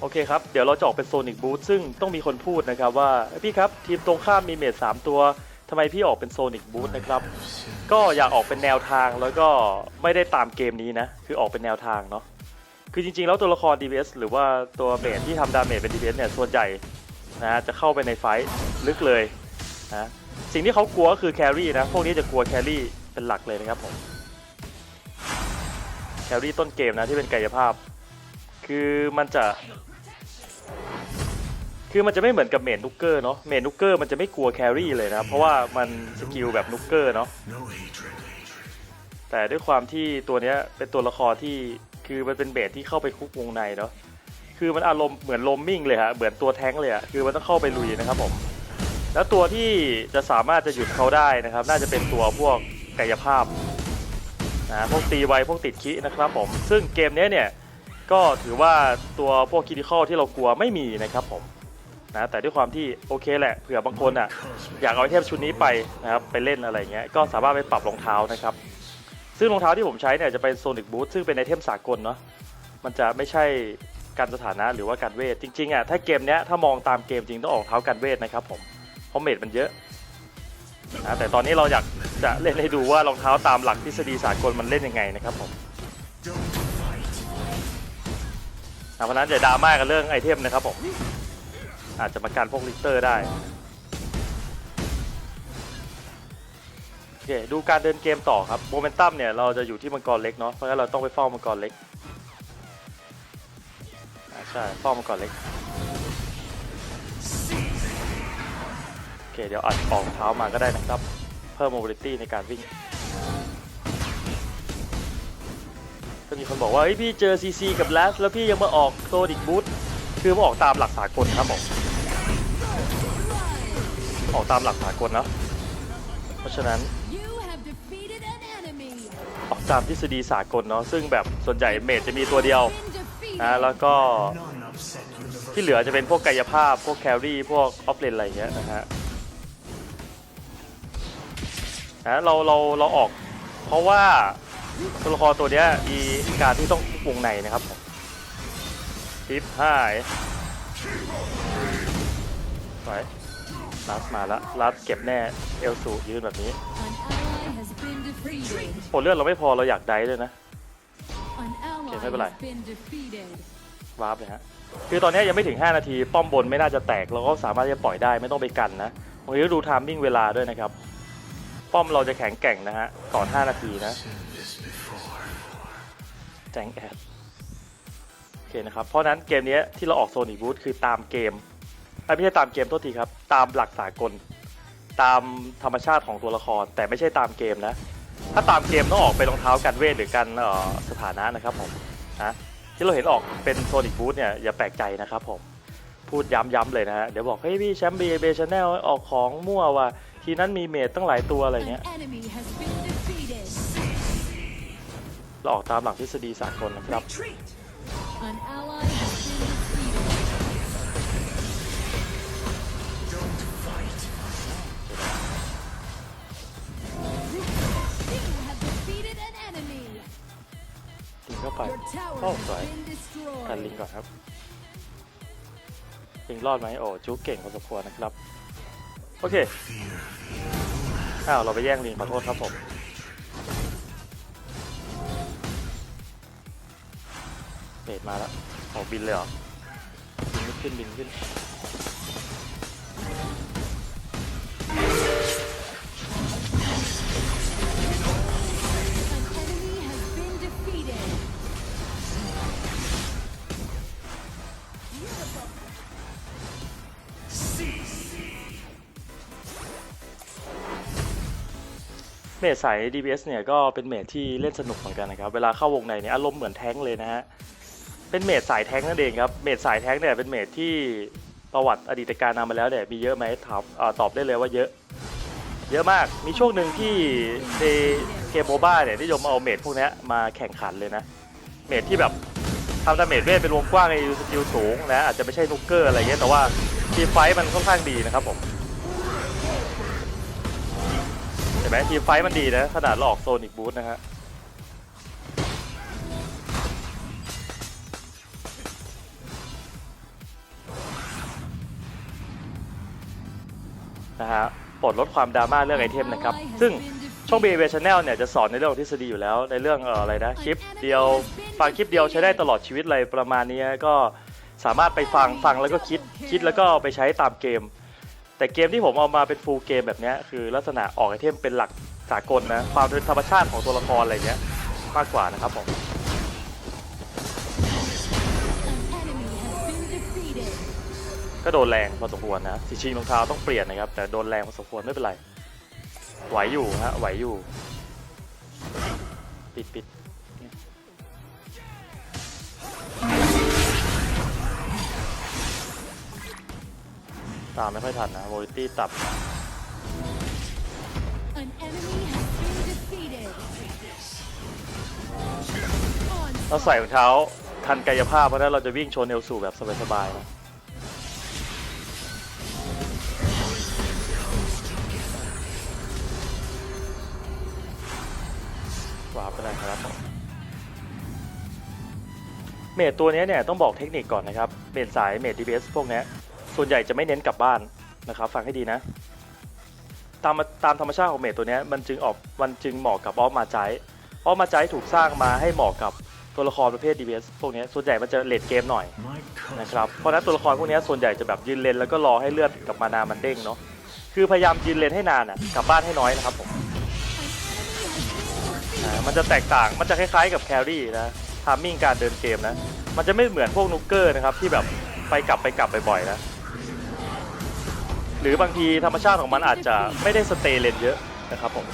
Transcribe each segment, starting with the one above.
โอเคครับ เดี๋ยวเราจะออกเป็นโซนิกบูธซึ่งต้องมีคนพูดนะครับว่าเอ้ยพี่ครับ ทีมตรงข้ามมีเมจสามตัวทำไมพี่ออกเป็นโซนิกบูธนะครับ ก็อยากออกเป็นแนวทางแล้วก็ไม่ได้ตามเกมนี้นะ คือออกเป็นแนวทางเนาะคือจริงๆ แล้วตัวละคร DPS หรือว่าตัวเมจที่ทำดาเมจเป็น DPS เนี่ยส่วนใหญ่นะจะเข้าไปในไฟท์ลึกเลยนะสิ่งที่เขากลัวก็คือแครี่นะ พวกนี้จะกลัวแครี่เป็นหลักเลยนะครับผมแครี่ต้นเกมนะที่เป็นกายภาพ คือมันจะ คือมันจะไม่เหมือนกับเมนนุกเกอร์เนาะเมนนุกเกอร์มันจะไม่กลัวแครี่เลยนะเพราะว่ามันสกิลแบบนุกเกอร์เนาะแต่ด้วยความที่ตัวเนี้ยเป็นตัวละครที่คือมันเป็นเบสที่เข้าไปคุกวงในเนาะคือมันอารมณ์เหมือนโลมมิ่งเลยฮะเหมือนตัวแท้งเลยอะคือมันต้องเข้าไปลุยนะครับผมแล้วตัวที่จะสามารถจะหยุดเขาได้นะครับ น่าจะเป็นตัวพวกกายภาพนะพวกตีไวพวกติดคินะครับผมซึ่งเกมเนี้ยเนี่ยก็ถือว่าตัวพวกคิดิคอลที่เรากลัวไม่มีนะครับผม นะแต่ด้วยความที่โอเคแหละเผื่อบางคนอะอยากเอาไอเทมชุดนี้ไปนะครับไปเล่นอะไรเงี้ยก็สามารถไปปรับรองเท้านะครับซึ่งรองเท้าที่ผมใช้เนี่ยจะเป็นโซนิกบูทซึ่งเป็นไอเทมสากลเนาะมันจะไม่ใช่การสถานะหรือว่าการเวทจริงๆอะถ้าเกมเนี้ยถ้ามองตามเกมจริงต้องออกเท้าการเวทนะครับผมเพราะเมดมันเยอะนะแต่ตอนนี้เราอยากจะเล่นให้ดูว่ารองเท้าตามหลักทฤษฎีสากลมันเล่นยังไงนะครับผมอะเพราะฉะนั้นอย่าดราม่ากันเรื่องไอเทมนะครับผม อาจจะมาการพวกลิกเตอร์ได้โอเคดูการเดินเกมต่อครับโมเมนตัมเนี่ยเราจะอยู่ที่มังกรเล็กเนาะเพราะงั้นเราต้องไปเฝ้ามังกรเล็กใช่เฝ้ามังกรเล็กโอเคเดี๋ยวอัดออกเท้ามาก็ได้นะครับ เพิ่ม mobility ในการวิ่งก็มีคนบอกว่าพี่เจอ CC กับแลสแล้วพี่ยังมาออกโซดิกบูทคือมาออกตามหลักสากลครับผม ออกตามหลักสากลนะ เพราะฉะนั้น You have defeated an enemy. ออกตามทฤษฎีสากลเนาะซึ่งแบบส่วนใหญ่เมจจะมีตัวเดียว Been defeated. นะแล้วก็ที่เหลือจะเป็นพวกกายภาพ พวกแครี่ พวกออฟเลนอะไรอย่างเงี้ยนะฮะนะเราเราเราออก เพราะว่าตัวละครตัวเนี้ยมีการที่ต้องวงในนะครับผมทิปห้ายไป ลัสมาละลัสเก็บแน่เอลสูยืนแบบนี้ An ally has been defeated. โอ้เลือดเราไม่พอเราอยากได้ด้วยนะ An ally Okay, ไม่เป็นไร has been defeated. วาร์ปเลยฮะ คือตอนนี้ยังไม่ถึง 5 นาที ป้อมบนไม่น่าจะแตก เราก็สามารถที่จะปล่อยได้ไม่ต้องไปกันนะบางทีก็ดูไทามมิ่งเวลาด้วยนะครับ ป้อมเราจะแข็งแกร่งนะฮะ ก่อน 5 นาทีนะ แจงแอด โอเคนะครับ เพราะฉะนั้นเกมนี้ที่เราออกโซนิบูธคือตามเกมเอ้ย ไม่ใช่ตามเกมโทษทีครับ ตามหลักสากล ตามธรรมชาติของตัวละคร แต่ไม่ใช่ตามเกมนะ ถ้าตามเกมต้องออกไปรองเท้ากันเวทหรือกันเอ่อสถานะนะครับผมนะที่เราเห็นออกเป็นโซนิ c บูธเนี่ยอย่าแปลกใจนะครับผมพูดย้ำๆเลยนะฮะเดี๋ยวบอกเฮ้ยพี่แชมป์เบย์เบย์ชาแนลออกของมั่วว่ะทีนั้นมีเมดตั้งหลายตัวอะไร An เงี้ย enemy has been defeated. เราออกตามหลักทฤษฎีสากลนะครับ เข้าไป Your tower Oh, has sorry. been กันลิงก่อนครับลิงรอดไหมโอ้จูเก่งพอสมควรนะครับ โอเค อ้าว เราไปแย่งลิงขอโทษครับผมเบรดมาแล้วโอ้บินเลยเหรอบินขึ้นบินขึ้น เมดสาย DBS เนี่ยก็เป็นเมดที่เล่นสนุกเหมือนกันนะครับเวลาเข้าวงในเนี่ยอารมณ์เหมือนแท้งเลยนะฮะเป็นเมดสายแท้งนั่นเองครับเมดสายแท้งเนี่ยเป็นเมดที่ประวัติอดีตการนำมาแล้วเนี่ยมีเยอะไหมถามอตอบได้เลยว่าเยอะ เยอะมากมีช่วงหนึ่งที่ในเกมโมบ้าเนี่ยนิยมเอาเมดพวกนี้มาแข่งขันเลยนะ เมดที่แบบทำดาเมจเวทเป็นวงกว้างในสกิลสูงนะอาจจะไม่ใช่นุกเกอร์อะไรเงี้ยแต่ว่าทีไฟท์มันค่อนข้างดีนะครับผม ไหมทีมไฟมันดีนะขนาดหลอกโซนอีกบูธนะฮะนะฮะปลดลดความดราม่าเรื่องไอเทมนะครับ ซึ่งช่องเบเวชแนลเนี่ยจะสอนในเรื่องทฤษฎีอยู่แล้ว ในเรื่องเอ่ออะไรนะคลิปเดียวฟังคลิปเดียวใช้ได้ตลอดชีวิตเลยประมาณนี้ก็สามารถไปฟังฟังแล้วก็คิดคิดแล้วก็ไปใช้ตามเกม แต่เกมที่ผมเอามาเป็นฟูลเกมแบบนี้คือลักษณะออกไอเทมเป็นหลักสากลนะความเป็นธรรมชาติของตัวละครอะไรเงี้ยมากกว่านะครับผมก็โดนแรงพอสมควรนะสีชิงรองเท้าต้องเปลี่ยนนะครับ แต่โดนแรงพอสมควรไม่เป็นไร ไหวอยู่ฮะไหวอยู่ ปิดปิด ตามไม่ค่อยทันนะโวลิตี้ตับ An enemy has been defeated. เราใส่รองเท้าทันกายภาพเพราะฉะนั้นเราจะวิ่งชนเอลสูแบบสบายๆนะวาร์ปไปเลยครับ เมดตัวเนี้ยเนี่ยต้องบอกเทคนิคก่อนนะครับเมดสายเมด DPS พวกเนี้ย ส่วนใหญ่จะไม่เน้นกลับบ้านนะครับ ฟังให้ดีนะ ตามตามธรรมชาติของเมดตัวนี้มันจึงออกมันจึงเหมาะกับออฟมาใจออฟมาใจถูกสร้างมาให้เหมาะกับตัวละครประเภท DPS พวกนี้ส่วนใหญ่มันจะเลดเกมหน่อยนะครับเพราะนั้นตัวละครพวกนี้ส่วนใหญ่จะแบบยืนเลนแล้วก็รอให้เลือดกับมานามันเด้งเนาะคือพยายามยืนเลนให้นานอะกลับบ้านให้น้อยนะครับผมมันจะแตกต่างมันจะคล้ายๆกับแครี่นะทามมิ่งการเดินเกมนะ มันจะไม่เหมือนพวกนุกเกอร์นะครับที่แบบไปกลับไปกลับบ่อยๆนะ หรือบางทีธรรมชาติของมันอาจจะไม่ได้สเตเลนเยอะนะครับผม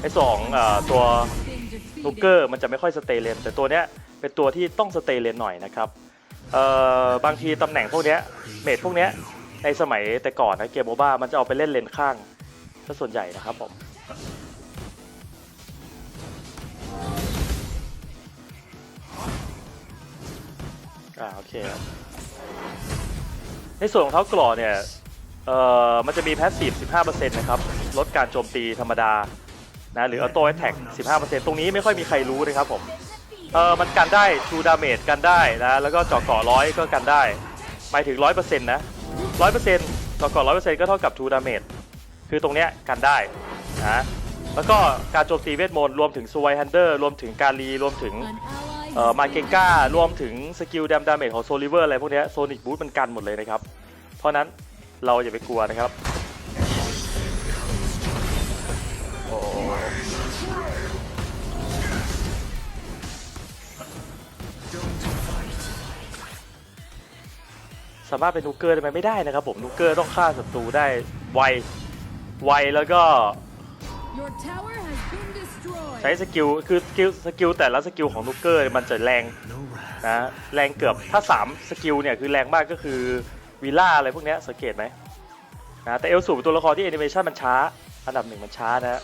ไอ้สองอตัว Been นุกเกอร์มันจะไม่ค่อยสเตเลนแต่ตัวเนี้ยเป็นตัวที่ต้องสเตเลนหน่อยนะครับเอ่อบางทีตำแหน่งพวกเนี้ยเมดพวกเนี้ยในสมัยแต่ก่อนนะเกมโมบ้ามันจะเอาไปเล่นเลนข้างซะส่วนใหญ่นะครับผมอ่าโอเคในส่วนของเท้ากรอเนี่ย เอ่อมันจะมีแพสซีฟ 15%นะครับ ลดการโจมตีธรรมดา นะ หรือ auto attack 15%ตรงนี้ไม่ค่อยมีใครรู้นะครับผม เออมันกันได้ true damage กันได้นะ แล้วก็เจาะเกาะร้อยก็กันได้ หมายถึง 100%นะ100%เจาะเกาะ100%ก็เท่ากับ true damage คือตรงเนี้ยกันได้ นะ แล้วก็การโจมตีเวทมนต์รวมถึง s w i ฮันเดอร์รวมถึงการีรวมถึงเอ่อมาเกงก้ารวมถึงสกิลด a มดาเมจของโซลิเวอร์อะไรพวกเนี้โซนิกบูทมันกันหมดเลยนะครับ เพราะนั้น เราอย่าไปกลัวนะครับโอ้สามารถเป็นนูเกอร์ได้ไหมไม่ได้นะครับผมนูเกอร์ต้องฆ่าศัตรูได้ไวไวแล้วก็ Your tower has been destroyed. ใช้สกิลคือสกิลสกิลแต่ละสกิลของนูเกอร์มันจะแรงนะแรงเกือบถ้า 3 สกิลเนี่ยคือแรงมากก็คือ วิลล่าอะไรพวกนี้สังเกตไหมนะแต่เอลสูเป็นตัวละครที่แอนิเมชันมันช้า อันดับหนึ่งมันช้านะฮะ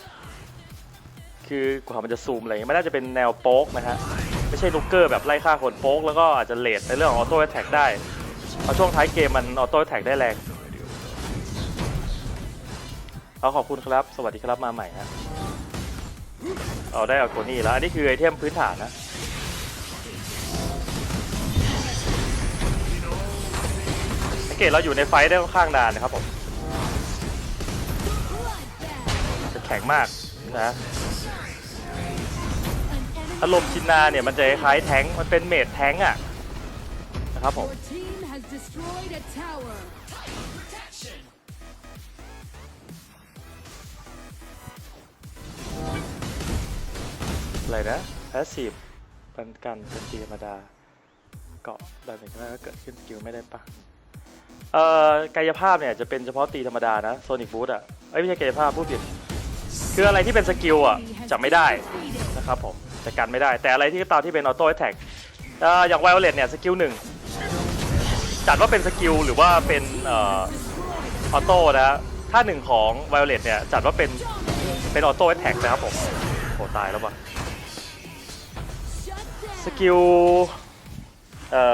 คือกว่ามันจะซูมอะไรเงี้ยมันน่าจะเป็นแนวโป๊กนะฮะไม่ใช่นุกเกอร์แบบไล่ฆ่าคนโป๊กแล้วก็อาจจะเลทในเรื่องของออโต้แท็กได้เพราะช่วงท้ายเกมมันออโต้แท็กได้แรงเอาขอบคุณครับ สวัสดีครับมาใหม่ฮะเอาได้เอาโกนี่แล้ว อันนี้คือไอเทมพื้นฐานนะ เกตเราอยู่ในไฟท์ได้ค่อนข้างนานนะครับผม Bloodbath. จะแข็งมากนะ An enemy อารมณ์ชินนาเนี่ยมันจะคล้ายๆแท้งค์มันเป็นเมดแท้งค์อะนะครับผม Your team has destroyed a tower. อะไรนะแพสซีฟปันกันเป็นตีธรรมดา เกาะแบบนี้ก็เกิดขึ้นสกิลไม่ได้ปะ เอ่อกายภาพเนี่ยจะเป็นเฉพาะตีธรรมดานะโซนิกบูทอะเอ้ยไม่ใช่กายภาพพูดผิดคืออะไรที่เป็นสกิลอะ Enemy has จะไม่ได้นะครับผมจะกันไม่ได้ แต่อะไรที่ตามที่เป็นออโต้แท็กอย่างไวโอเลตเนี่ยสกิลหนึ่งจัดว่าเป็นสกิลหรือว่าเป็นออโต้นะถ้าหนึ่งของไวโอเลตเนี่ยจัดว่าเป็นเป็นออโต้แท็กนะครับผมโหตายแล้วว่ะสกิล เอ่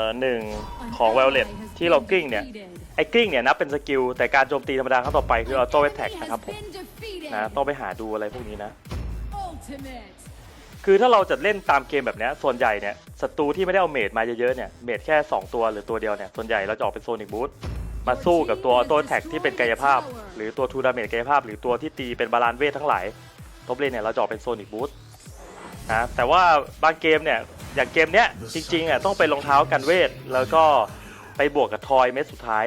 อหนึ่งของไวโอเลตที่เรากลิ้งเนี่ย ไอ้กลิ้งเนี่ยนับเป็นสกิล แต่การโจมตีธรรมดาครั้งต่อไปคือออโต้แท็กนะครับผมนะต้องไปหาดูอะไรพวกนี้นะ คือถ้าเราจะเล่นตามเกมแบบนี้ส่วนใหญ่เนี่ยศัตรูที่ไม่ได้เอาเมดมาเยอะๆเนี่ยเมดแค่ 2 ตัวหรือตัวเดียวเนี่ยส่วนใหญ่เราจะออกเป็นโซนิกบูทมาสู้กับตัวออโต้แท็กที่เป็นกายภาพ หรือตัวทูดาเมจกายภาพ หรือตัวที่ตีเป็นบาลานเวททั้งหลายท็อปเลนเนี่ยเราจะออกเป็นโซนิกบูสนะแต่ว่าบางเกมเนี่ย อย่างเกมเนี้ยจริงๆอะต้องไปรองเท้ากันเวท แล้วก็ไปบวกกับทอยเม็ดสุดท้าย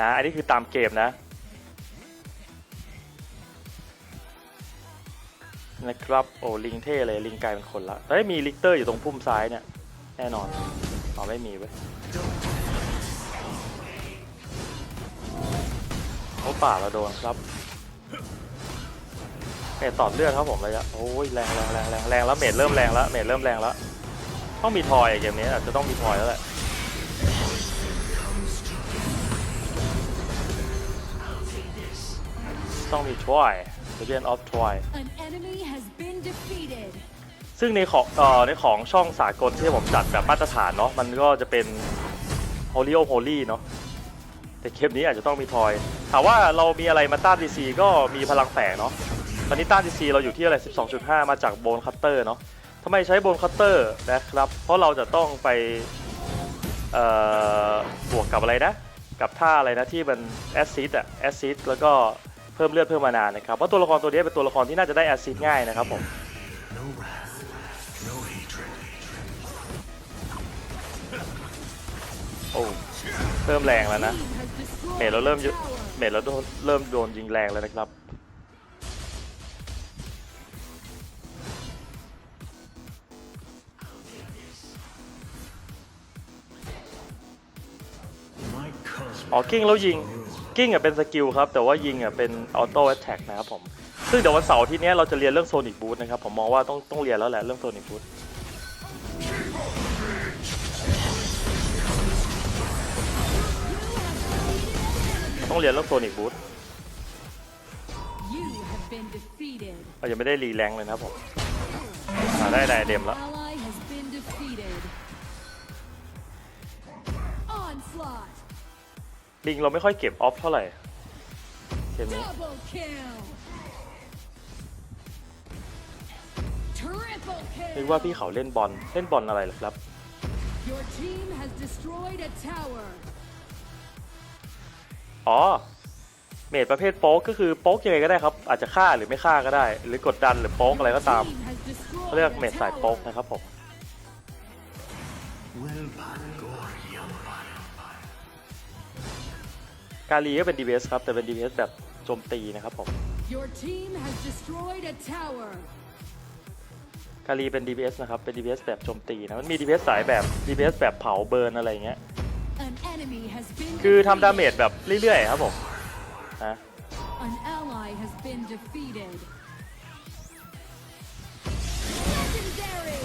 นะอันนี้คือตามเกมนะนะครับโอ้ลิงเท่เลยลิงกลายเป็นคนละเฮ้ยมีลิกเตอร์อยู่ตรงพุ่มซ้ายเนี่ยแน่นอนอ๋อไม่มีเว้ยโอ้ป่าเราโดนครับเมดตอดเลือดครับผมเลยอะโอ้ยแรงแรงแรงแรงแรงแล้วเมดเริ่มแรงแล้วเมดเริ่มแรงแล้ว ต้องมีทอยอะเกมนี้อาจจะต้องมีทอยแล้วแหละต้องมีทอย Legend of Troy An enemy has been defeated. ซึ่งในของเอ่อในของช่องสากลที่ผมจัดแบบมาตรฐานเนาะมันก็จะเป็น Holy o Holy เนาะแต่เกมนี้อาจจะต้องมีทอย ถามว่าเรามีอะไรมาต้าน DC ก็มีพลังแฝงเนาะตอนนี้ต้าน DC เราอยู่ที่อะไร 12.5 มาจากโบนคัตเตอร์เนาะ ทำไมใช้โบนคัตเตอร์นะครับ เพราะเราจะต้องไปเอ่อบวกกับอะไรนะ กับท่าอะไรนะที่มันแอซ i ดอะแอซ i ดแล้วก็เพิ่มเลือดเพิ่มมานานนะครับ เพราะตัวละครตัวนี้เป็นตัวละครที่น่าจะได้แอซ i ดง่ายนะครับผม No wrath, no hatred. โอ้เริ่มแรงแล้วนะ Team has destroyed เมดเราเริ่ม a ยุ tower. เมดเราโดนเริ่มโดนยิงแรงแล้วนะครับ อ๋อกิ้งแล้วยิงกิ้งอะเป็นสกิลครับ แต่ว่ายิงอะเป็นออโต้แอ t แทกนะครับผม ซึ่งเดี๋ยววันเสาร์อาที่นี้ยเราจะเรียนเรื่องโซนิ c บู t นะครับ ผมมองว่าต้องต้องเรียนแล้วแหละเรื่องโซนิ c บู t ต้องเรียนเรื่องโซนิ c บู t You have been defeated. เรายังไม่ได้รีแรงเลยนะครับผมอ่าได้ไดเดมแล้ว ลิงเราไม่ค่อยเก็บออฟเท่าไหร่เกมนี้ Double kill. Triple นึกว่า kill. พี่เขาเล่นบอลเล่นบอลอะไรเหรอครับ Your team has destroyed a tower. อ๋อ เมดประเภทโป๊กก็คือโป๊กยังไงก็ได้ครับ อาจจะฆ่าหรือไม่ฆ่าก็ได้ หรือกดดันหรือโป๊กอะไรก็ตาม Team has destroyed เขาเรียก a เมดสายโป๊ก tower. นะครับผม กาลีก็เป็น DPS ครับ แต่เป็น DPS แบบโจมตีนะครับผม Your team has destroyed a tower. กาลีเป็น DPS นะครับ เป็น DPS แบบโจมตีนะ มันมี DPS สายแบบ DPS แบบเผาเบิร์นอะไรอย่างเงี้ย An enemy has been คือทำดาเม defeated. จแบบเรื่อยๆครับผมนะ An ally has been defeated. Legendary.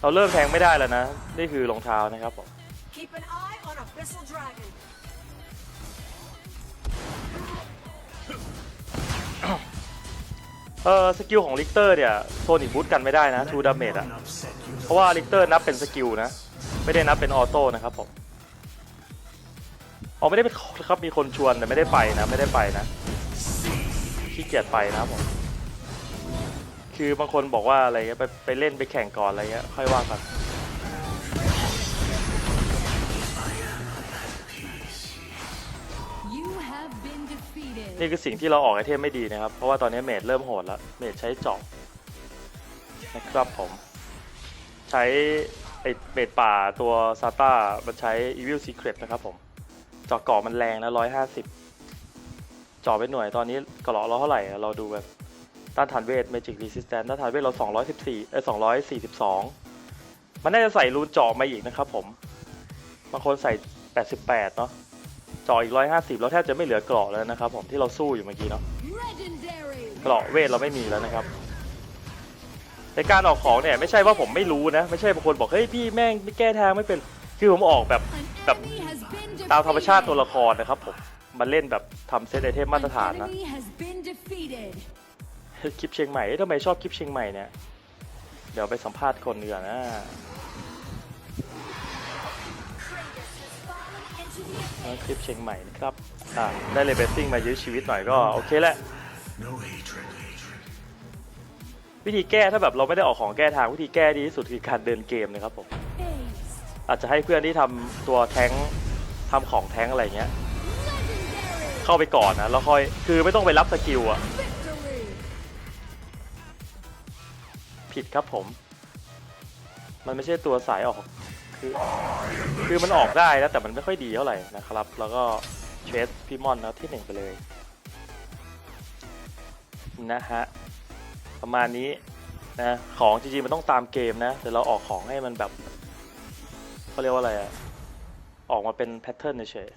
เราเริ่มแทงไม่ได้แล้วนะ นี่คือรองเท้านะครับผม Keep an eye on Abyssal Dragon. เออสกิลของลิกเตอร์เนี่ยโซนิกบูทกันไม่ได้นะทูดาเมจอะเพราะว่าลิกเตอร์นับเป็นสกิลนะ ไม่ได้นับเป็นออโต้นะครับผมอ๋อไม่ได้เป็นครับมีคนชวนแต่ไม่ได้ไปนะ ไม่ได้ไปนะขี้เกียจไปนะผมคือบางคนบอกว่าอะไรเงี้ยไปไปเล่นไปแข่งก่อนอะไรเงี้ยค่อยว่ากัน นี่คือสิ่งที่เราออกไอเทมไม่ดีนะครับ เพราะว่าตอนนี้เมดเริ่มโหดแล้วเมดใช้เจอบนะครับผม ใช้ไอเมดป่าตัวซาต้ามันใช้ Evil Secret นะครับผมเจาะเกาะมันแรงนะร้อยห้าสิบจ่อไปหน่วยตอนนี้กราะเราเท่าไหร่เราดูแบบต้านทานเวท Magic Resistance ต้านทานเวทเรา 214เอ้ย242 มันน่าจะใส่รูนเจาะมาอีกนะครับผม บางคนใส่ 88 เนาะ จ่ออีก150แล้วแทบจะไม่เหลือเกราะแล้วนะครับ ผมที่เราสู้อยู่เมื่อกี้เนาะ Legendary. เกราะเวทเราไม่มีแล้วนะครับในการออกของเนี่ยไม่ใช่ว่าผมไม่รู้นะ ไม่ใช่บางคนบอกเฮ้ยพี่แม่งไม่แก้ทางไม่เป็นคือผมออกแบบ An Tập- enemy has been ตามธรรมชาติตัว defeated. ละครนะครับผมมันเล่นแบบทำเซตไอเทมมาตรฐาน An นะ enemy has been defeated. คลิปเชียงใหม่เอ๊ะทำไมชอบคลิปเชียงใหม่เนี่ยเดี๋ยวไปสัมภาษณ์คนดีกว่านะ คลิปเชียงใหม่นะครับอ่าได้เลเบสซิ่งมายื้อชีวิตหน่อยก็โอเคแหละ No hatred, hatred. วิธีแก้ถ้าแบบเราไม่ได้ออกของแก้ทางวิธีแก้ดีที่สุดคือการเดินเกมนะครับผมอาจจะให้เพื่อนที่ทำตัวแท้งทำของแท้งอะไรเงี้ย Legendary เข้าไปก่อนนะแล้วค่อยคือไม่ต้องไปรับสกิลอะ victory. ผิดครับผม มันไม่ใช่ตัวสายออก คือคือมันออกได้นะแต่มันไม่ค่อยดีเท่าไหร่นะครับ แล้วก็เชสพี่มอนแล้วที่หนึ่งไปเลยนะฮะประมาณนี้นะของจริงๆมันต้องตามเกมนะแต่เราออกของให้มันแบบเขาเรียกว่าอะไรอะออกมาเป็นแพทเทิร์นเฉย